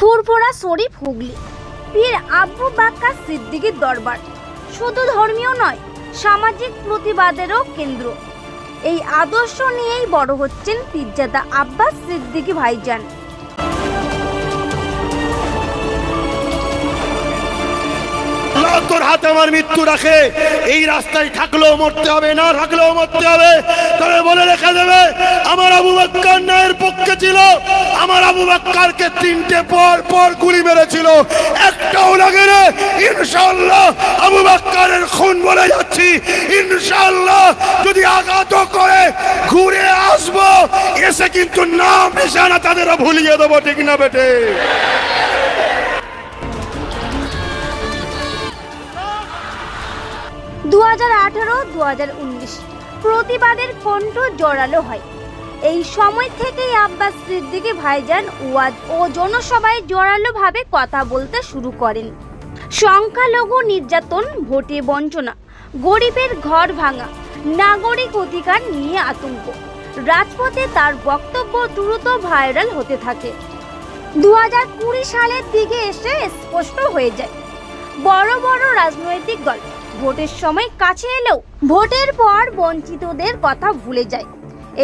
ফুরফুরা শরীফ হুগলি। পীর আব্বু বাক্কা সিদ্দিকির দরবার। শুধু ধর্মীয় নয়, সামাজিক প্রতিবাদেরও কেন্দ্র। এই আদর্শ নিয়েই বড় হচ্ছেন পিজ্জাদা আব্বাস সিদ্দিকি ভাইজান। তোর হাতে আমার মৃত্যু রাখে। এই রাস্তায় থাকলেও মরতে হবে, না থাকলেও মরতে হবে, তবে বলে রেখে দেবে, আমার আবু বাক্কার ন্যায়ের পক্ষে ছিল। আমার আবু বাক্কারকে তিনটে পর পর গুলি মেরেছিল। একটাও লাগে রে ইনশাল্লাহ আবু বাক্কারের খুন বলে যাচ্ছি। ইনশাল্লাহ যদি আঘাত করে, ঘুরে আসব। এসে কিন্তু নাম নিশানা তাদেরও ভুলিয়ে দেবো, ঠিক না বেটে দু হাজার আঠারো দু হাজার উনিশ। প্রতিবাদের কণ্ঠ জোরালো হয়। এই সময় থেকেই আব্বাস সিদ্দিকী ভাইজান ওয়াজ ও জনসভায় জোরালোভাবে কথা বলতে শুরু করেন। সংখ্যালঘু নির্যাতন, ভোটে বঞ্চনা, গরিবের ঘর ভাঙা, নাগরিক অধিকার নিয়ে আতঙ্ক। রাজপথে তার বক্তব্য দ্রুত ভাইরাল হতে থাকে। দু হাজার কুড়ি সালের দিকে এসে স্পষ্ট হয়ে যায়। বড় বড় রাজনৈতিক দল ভোটের সময় কাছে এলেও ভোটের পর বঞ্চিতদের কথা ভুলে যায়।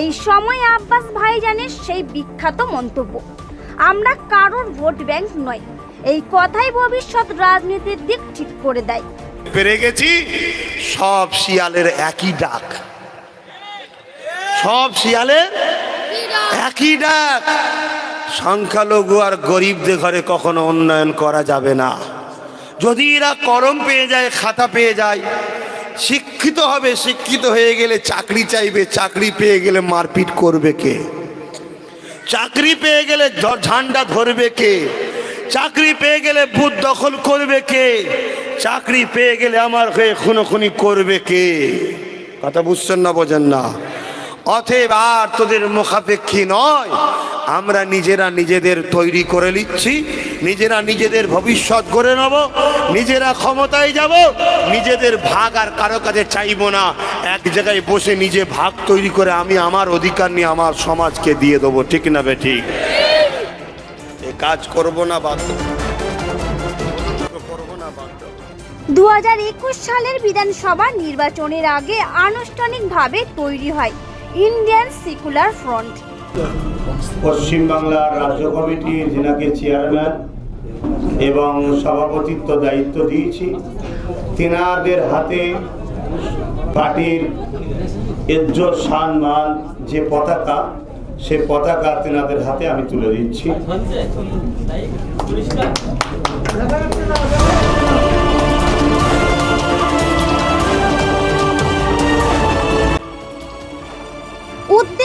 এই সময় আব্বাস ভাইজানের সেই বিখ্যাত মন্তব্য, আমরা কারোর ভোট ব্যাংক নয়, এই কথাই ভবিষ্যৎ রাজনীতির দিক ঠিক করে দেয়। পেরে গেছি, সব শিয়ালের একই ডাক। সব শিয়ালের একই ডাক। সংখ্যালঘু আর গরিবদের ঘরে কখনো উন্নয়ন করা যাবে না। যদি এরা করম পেয়ে যায়, খাতা পেয়ে যায়, শিক্ষিত হবে, শিক্ষিত হয়ে গেলে চাকরি চাইবে, চাকরি পেয়ে গেলে মারপিট করবে কে? চাকরি পেয়ে গেলে ঝান্ডা ধরবে কে? চাকরি পেয়ে গেলে বুথ দখল করবে কে? চাকরি পেয়ে গেলে আমার হয়ে খুনোখুনি করবে কে? কথা বুঝছেন না, বোঝেন না। অতএব আর তোদের মুখাপেক্ষী নয়। আমরা নিজেরা নিজেদের তৈরি করে নিচ্ছি, নিজেরা নিজেদের ভবিষ্যৎ গড়ে নেব, নিজেরা ক্ষমতায় যাব, নিজেদের ভাগ আর কারও কাছে চাইব না। এক জায়গায় বসে নিজে ভাগ তৈরি করে আমি আমার অধিকার নিয়ে আমার সমাজকে দিয়ে দেবো, ঠিক না বে ঠিক এ কাজ করব না বাধ্য। দু সালের বিধানসভা নির্বাচনের আগে আনুষ্ঠানিকভাবে তৈরি হয়। Indian secular front. পশ্চিমবাংলার রাজ্য কমিটি যেনাকে চেয়ারম্যান এবং সভাপতিত্ব দায়িত্ব দিয়েছি, তেনাদের হাতে পার্টির এজ্জত সম্মান যে পতাকা, সে পতাকা তেনাদের হাতে আমি তুলে দিচ্ছি।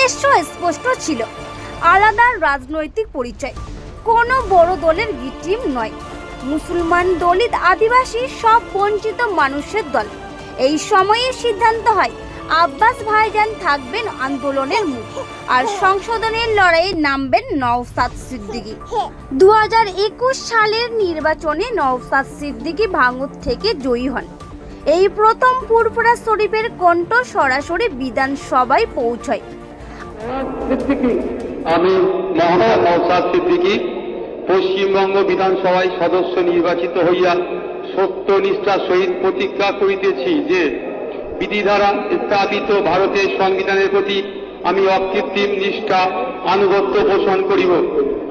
উদ্দেশ্য স্পষ্ট ছিল। আলাদা রাজনৈতিক পরিচয়। কোনো বড় দলের গিটিম নয়। মুসলমান দলিত আদিবাসী সব বঞ্চিত মানুষের দল। এই সময়ে সিদ্ধান্ত হয়, আব্বাস ভাইজান থাকবেন আন্দোলনের মুখ আর সংশোধনের লড়াইয়ে নামবেন নওসাদ সিদ্দিকী। দু সালের নির্বাচনে নওসাদ সিদ্দিকী ভাঙুর থেকে জয়ী হন। এই প্রথম ফুরফুরা শরীফের কণ্ঠ সরাসরি বিধানসভায় পৌঁছয়। আমি মহানা নওসাদ সিদ্দিকী। পশ্চিমবঙ্গ বিধানসভায় সদস্য নির্বাচিত হইয়া সত্য নিষ্ঠার সহিত প্রতিজ্ঞা করিতেছি যে, বিধিধারা স্থাপিত ভারতের সংবিধানের প্রতি আমি অকৃত্রিম নিষ্ঠা, আনুগত্য পোষণ করিব।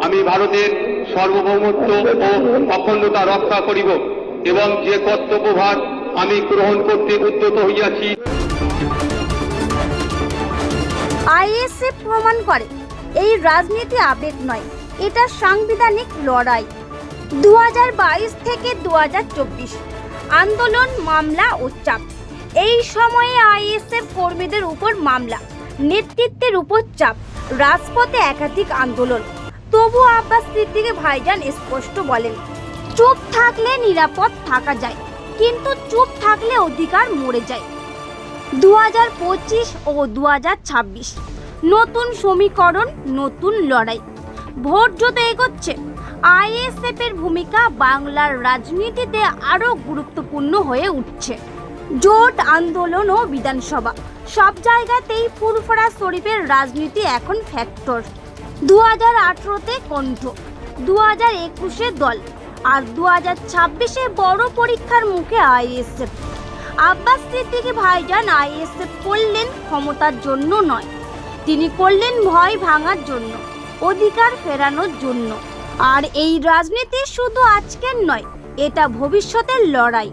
আমি ভারতের সার্বভৌমত্ব ও অখণ্ডতা রক্ষা করিব এবং যে কর্তব্যভার আমি গ্রহণ করতে উদ্যত হইয়াছি আইএসএফ প্রমাণ করে, এই রাজনীতি আবেগ নয়, এটা সাংবিধানিক লড়াই। দু হাজার বাইশ থেকে দু হাজার চব্বিশ, আন্দোলন, মামলা ও চাপ। এই সময়ে আইএসএফ কর্মীদের উপর মামলা, নেতৃত্বের উপর চাপ, রাজপথে একাধিক আন্দোলন। তবু আব্বাস সিদ্দিকে ভাইজান স্পষ্ট বলেন, চুপ থাকলে নিরাপদ থাকা যায়, কিন্তু চুপ থাকলে অধিকার মরে যায়। দু হাজার পঁচিশ ও দু হাজার ছাব্বিশ। নতুন সমীকরণ, নতুন লড়াই। ভোট যত এগোচ্ছে, আইএসএফ এর ভূমিকা বাংলার রাজনীতিতে আরও গুরুত্বপূর্ণ হয়ে উঠছে। জোট আন্দোলন ও বিধানসভা, সব জায়গাতেই ফুরফুরা শরীফের রাজনীতি এখন ফ্যাক্টর। দু হাজার আঠারোতে কণ্ঠ দু হাজার একুশে দল, আর দু হাজার ছাব্বিশে বড় পরীক্ষার মুখে আইএসএফ। আব্বাস সিদ্দিকী ভাইজান আইএসএফ করলেন ক্ষমতার জন্য নয়। তিনি করলেন ভয় ভাঙার জন্য, অধিকার ফেরানোর জন্য। আর এই রাজনীতি শুধু আজকের নয়, এটা ভবিষ্যতের লড়াই।